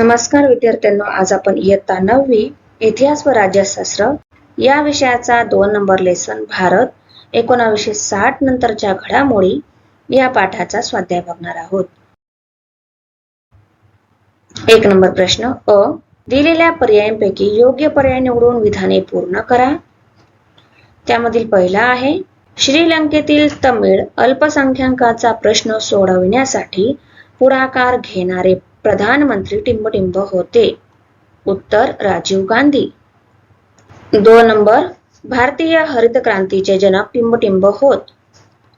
नमस्कार विद्यार्थ्यांनो आज आपण इयत्ता नववी इतिहास व राज्यशास्त्र या विषयाचा दोन नंबर लेसन भारत एकोणावीसशे साठ नंतरच्या घडामोडी या पाठाचा स्वाध्याय बघणार आहोत. एक नंबर प्रश्न अ दिलेल्या पर्यायांपैकी योग्य पर्याय निवडून विधाने पूर्ण करा. त्यामधील पहिला आहे श्रीलंकेतील तमिळ अल्पसंख्याकाचा प्रश्न सोडविण्यासाठी पुढाकार घेणारे प्रधानमंत्री टिंबटिंब होते. उत्तर राजीव गांधी. दोन नंबर भारतीय हरित क्रांतीचे जनक टिंबटिंब होत.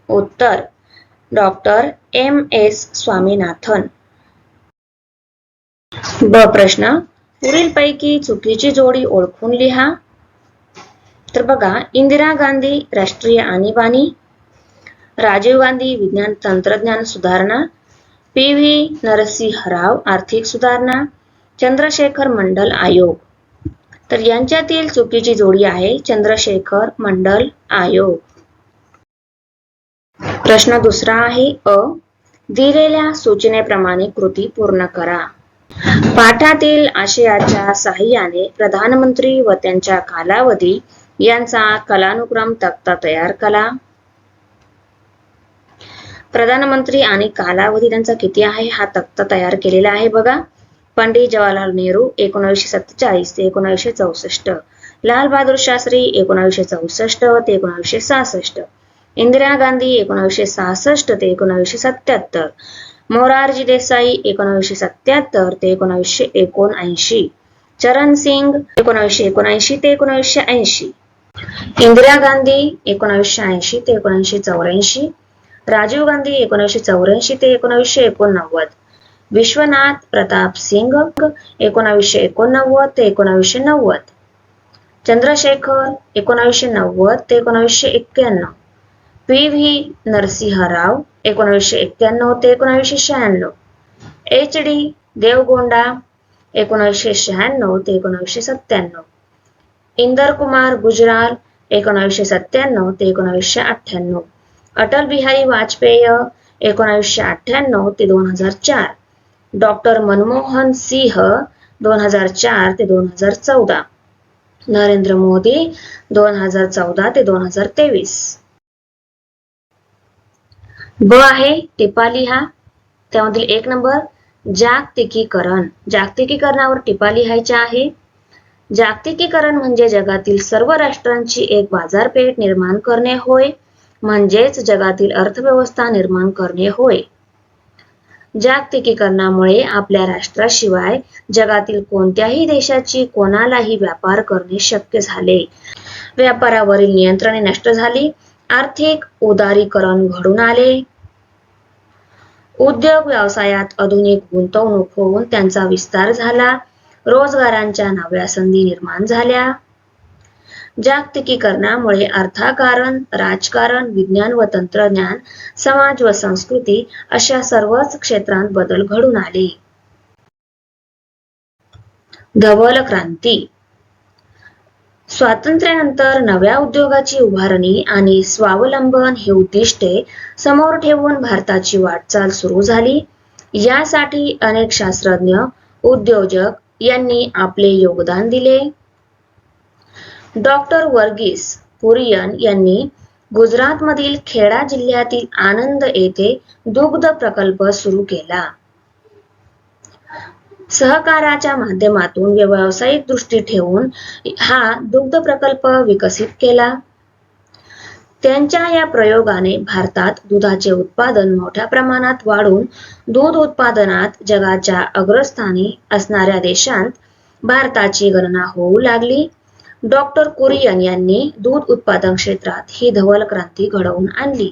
उत्तर डॉक्टर एम एस स्वामीनाथन. ब प्रश्न पुढीलपैकी चुकीची जोडी ओळखून लिहा. तर बघा इंदिरा गांधी राष्ट्रीय आणीबाणी. राजीव गांधी विज्ञान तंत्रज्ञान सुधारणा. पी व्ही नरसिंहराव आर्थिक सुधारणा चंद्रशेखर मंडल आयोग. तर यांच्यातील चुकीची जोडी आहे चंद्रशेखर मंडल आयोग. प्रश्न दुसरा आहे अ. दिलेल्या सूचनेप्रमाणे कृती पूर्ण करा. पाठातील आशयाच्या सहाय्याने प्रधानमंत्री व त्यांच्या कालावधी यांचा कलानुक्रम तक्ता तयार करा. प्रधानमंत्री आणि कालावधी त्यांचा किती आहे हा तक्ता तयार केलेला आहे बघा. पंडित जवाहरलाल नेहरू एकोणीसशे सत्तेचाळीस ते एकोणविशे चौसष्ट. लाल बहादूर शास्त्री एकोणीसशे चौसष्ट ते एकोणीसशे सहासष्ट. इंदिरा गांधी एकोणीसशे सहासष्ट ते एकोणीसशे सत्याहत्तर. मोरारजी देसाई एकोणीसशे सत्याहत्तर ते एकोणीसशे एकोणऐंशी. चरण सिंग एकोणीसशे एकोणऐंशी ते एकोणीसशे ऐंशी. इंदिरा गांधी एकोणीसशे ऐंशी ते एकोणीसशे चौऱ्याऐंशी. राजीव गांधी एकोणीसशे चौऱ्याऐंशी ते एकोणीसशे एकोणनव्वद. विश्वनाथ प्रताप सिंग एकोणावीसशे एकोणनव्वद ते एकोणावीसशे नव्वद. चंद्रशेखर एकोणावीसशे नव्वद ते एकोणावीसशे एक्क्याण्णव पी व्ही नरसिंहराव एकोणावीसशे एक्क्याण्णव ते एकोणावीसशे शहाण्णव. एच डी देवगोंडा एकोणावीसशे शहाण्णव ते एकोणावीसशे सत्त्याण्णव. इंदर कुमार गुजराल एकोणावीसशे सत्त्याण्णव ते एकोणावीसशे अठ्ठ्याण्णव. अटल बिहारी वाजपेयी एकोणावीसशे अठ्ठ्याण्णव ते दोन हजार चार डॉक्टर मनमोहन सिंह दोन हजार चार ते दोन हजार चौदा नरेंद्र मोदी दोन हजार चौदा ते दोन हजार तेवीस. ब आहे टिपा लिहा त्यामधील एक नंबर जागतिकीकरण. जागतिकीकरणावर टिपा लिहायच्या आहे. जागतिकीकरण म्हणजे जगातील सर्व राष्ट्रांची एक बाजारपेठ निर्माण करणे होय. म्हणजेच जगातील अर्थव्यवस्था निर्माण करणे होय. जागतिकीकरणामुळे आपल्या राष्ट्राशिवाय जगातील कोणत्याही देशाची कोणालाही व्यापार करणे शक्य झाले. व्यापारावरील नियंत्रणे नष्ट झाली. आर्थिक उदारीकरण घडून आले. उद्योग व्यवसायात आधुनिक गुंतवणूक होऊन त्यांचा विस्तार झाला. रोजगारांच्या नव्या संधी निर्माण झाल्या. जागतिकीकरणामुळे अर्थकारण राजकारण विज्ञान व तंत्रज्ञान समाज व संस्कृती अशा सर्वच क्षेत्रात बदल घडून आले. धवल क्रांती. स्वातंत्र्यानंतर नव्या उद्योगाची उभारणी आणि स्वावलंबन हे उद्दिष्टे समोर ठेवून भारताची वाटचाल सुरू झाली. यासाठी अनेक शास्त्रज्ञ उद्योजक यांनी आपले योगदान दिले. डॉक्टर वर्गीस कुरियन यांनी गुजरातमधील खेडा जिल्ह्यातील आनंद येथे दुग्ध प्रकल्प सुरू केला. सहकाराच्या माध्यमातून व्यावसायिक दृष्टी ठेवून हा दुग्ध प्रकल्प विकसित केला. त्यांच्या या प्रयोगाने भारतात दुधाचे उत्पादन मोठ्या प्रमाणात वाढून दूध उत्पादनात जगाच्या अग्रस्थानी असणाऱ्या देशांत भारताची गणना होऊ लागली. डॉक्टर कुरियन यांनी दूध उत्पादन क्षेत्रात ही धवल क्रांती घडवून आणली.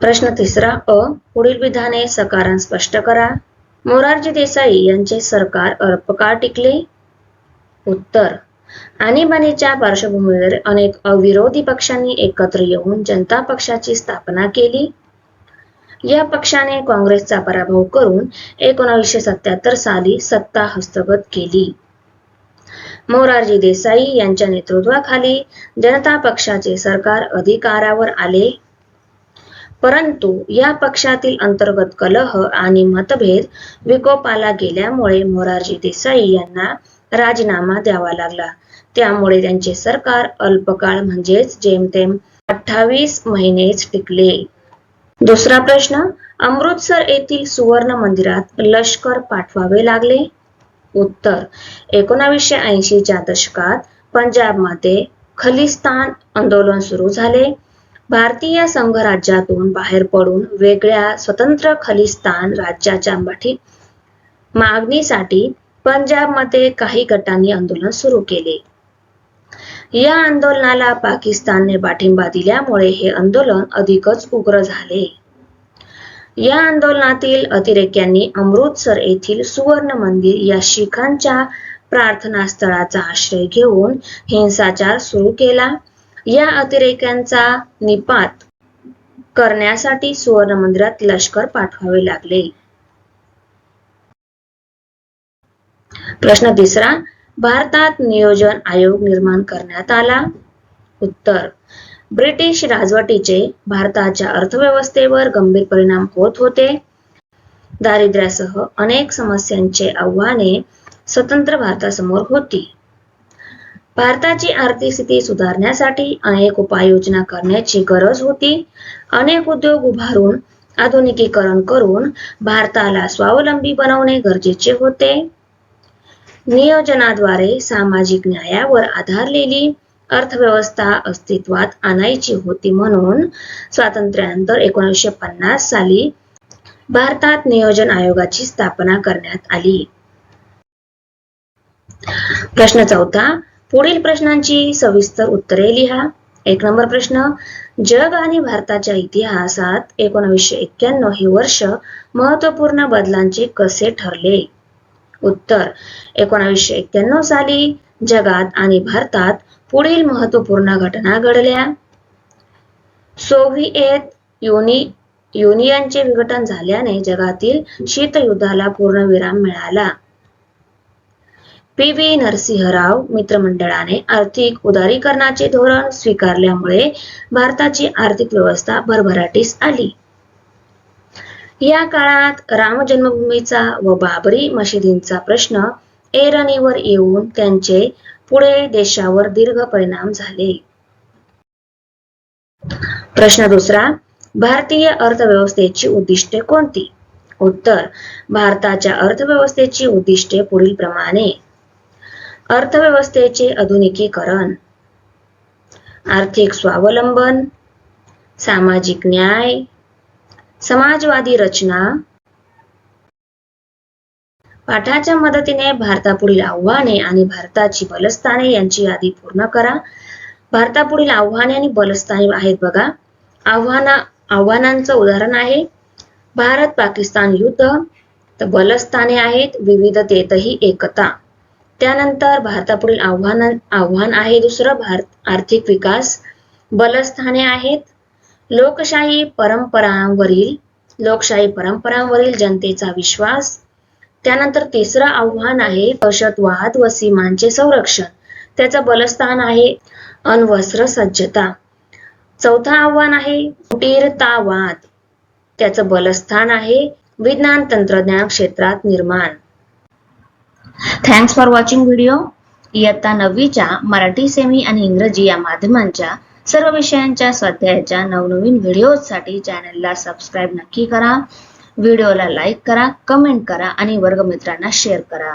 प्रश्न तिसरा अ पुढील विधाने सकारण स्पष्ट करा. मोरारजी देसाई यांचे सरकार अल्पकाळ टिकले? उत्तर आणीबाणीच्या पार्श्वभूमीवर अनेक अविरोधी पक्षांनी एकत्र येऊन जनता पक्षाची स्थापना केली. या पक्षाने काँग्रेसचा पराभव करून एकोणीसशे सत्याहत्तर साली सत्ता हस्तगत केली. मोरारजी देसाई यांच्या नेतृत्वाखाली जनता पक्षाचे सरकार अधिकारावर आले. परंतु या पक्षातील अंतर्गत कलह आणि मतभेद विकोपाला गेल्यामुळे मोरारजी देसाई यांना राजीनामा द्यावा लागला. त्यामुळे त्यांचे सरकार अल्पकाळ म्हणजेच जेमतेम अठ्ठावीस महिनेच टिकले. दुसरा प्रश्न अमृतसर येथील सुवर्ण मंदिरात लष्कर पाठवावे लागले? उत्तर. एकोणावीसशे ऐंशीच्या दशकात पंजाबमध्ये खलिस्तान आंदोलन सुरू झाले. भारतीय संघराज्यातून बाहेर पडून वेगळ्या स्वतंत्र खलिस्तान राज्याच्या पाठी मागणीसाठी पंजाबमध्ये काही गटांनी आंदोलन सुरू केले. या आंदोलनाला पाकिस्तानने पाठिंबा दिल्यामुळे हे आंदोलन अधिकच उग्र झाले. या आंदोलनातील अतिरेक्यांनी अमृतसर येथील सुवर्ण मंदिर या शिखांच्या प्रार्थनास्थळाचा आश्रय घेऊन हिंसाचार सुरू केला. या अतिरेक्यांचा निपात करण्यासाठी सुवर्ण मंदिरात लष्कर पाठवावे लागले. प्रश्न तिसरा भारतात नियोजन आयोग निर्माण करण्यात आला. उत्तर ब्रिटिश राजवटीचे भारताच्या अर्थव्यवस्थेवर गंभीर परिणाम होत होते. दारिद्र्यासह अनेक समस्यांचे आव्हाने स्वतंत्र भारतासमोर होती. भारताची आर्थिक स्थिती सुधारण्यासाठी अनेक उपाययोजना करण्याची गरज होती. अनेक उद्योग उभारून आधुनिकीकरण करून भारताला स्वावलंबी बनवणे गरजेचे होते. नियोजनाद्वारे सामाजिक न्यायावर आधारलेली अर्थव्यवस्था अस्तित्वात आणायची होती म्हणून स्वातंत्र्यानंतर एकोणीसशे पन्नास साली भारतात नियोजन आयोगाची स्थापना करण्यात आली. प्रश्न चौथा पुढील प्रश्नांची सविस्तर उत्तरे लिहा. एक नंबर प्रश्न जग आणि भारताच्या इतिहासात एकोणीसशे एक्क्याण्णव हे वर्ष महत्त्वपूर्ण बदलांचे कसे ठरले? उत्तर एकोणविशे एक्क्याण्णव साली जगात आणि भारतात पुढील महत्त्वपूर्ण घटना घडल्या. सोव्हिएत युनि युनियनचे विघटन झाल्याने जगातील शीतयुद्धाला पूर्णविराम मिळाला. पी व्ही नरसिंहराव मित्रमंडळाने आर्थिक उदारीकरणाचे धोरण स्वीकारल्यामुळे भारताची आर्थिक व्यवस्था भरभराटीस आली. या काळात राम जन्मभूमीचा व बाबरी मशिदींचा प्रश्न ऐरणीवर येऊन त्यांचे पुढे देशावर दीर्घ परिणाम झाले. प्रश्न दुसरा भारतीय अर्थव्यवस्थेची उद्दिष्टे कोणती? उत्तर भारताच्या अर्थव्यवस्थेची उद्दिष्टे पुढील प्रमाणे अर्थव्यवस्थेचे आधुनिकीकरण आर्थिक स्वावलंबन सामाजिक न्याय समाजवादी रचना पाठाच्या मदतीने भारतापुढील आव्हाने आणि भारताची बलस्थाने यांची यादी पूर्ण करा. भारतापुढील आव्हाने आणि बलस्थाने आहेत बघा. आव्हाना आव्हानांचं उदाहरण आहे. भारत पाकिस्तान युद्ध तर बलस्थाने आहेत विविधतेतही एकता. त्यानंतर भारतापुढील आव्हान आव्हान आहे दुसरं भारत आर्थिक विकास. बलस्थाने आहेत. लोकशाही परंपरांवरील लोकशाही परंपरांवरील जनतेचा विश्वास. त्यानंतर तिसरं आव्हान आहे दहशतवाद व सीमांचे संरक्षण. त्याचं बलस्थान आहे अण्वस्त्र सज्जता. चौथा आव्हान आहे कुटीरतावाद. त्याचं बलस्थान आहे विज्ञान तंत्रज्ञान क्षेत्रात निर्माण. थँक्स फॉर वॉचिंग व्हिडिओ इयत्ता नववीच्या मराठी सेमी आणि इंग्रजी या माध्यमांच्या सर्व विषयांच्या स्वाध्यायाच्या नवनवीन व्हिडिओसाठी चॅनलला सबस्क्राईब नक्की करा. व्हिडिओला लाईक करा कमेंट करा आणि वर्गमित्रांना शेअर करा.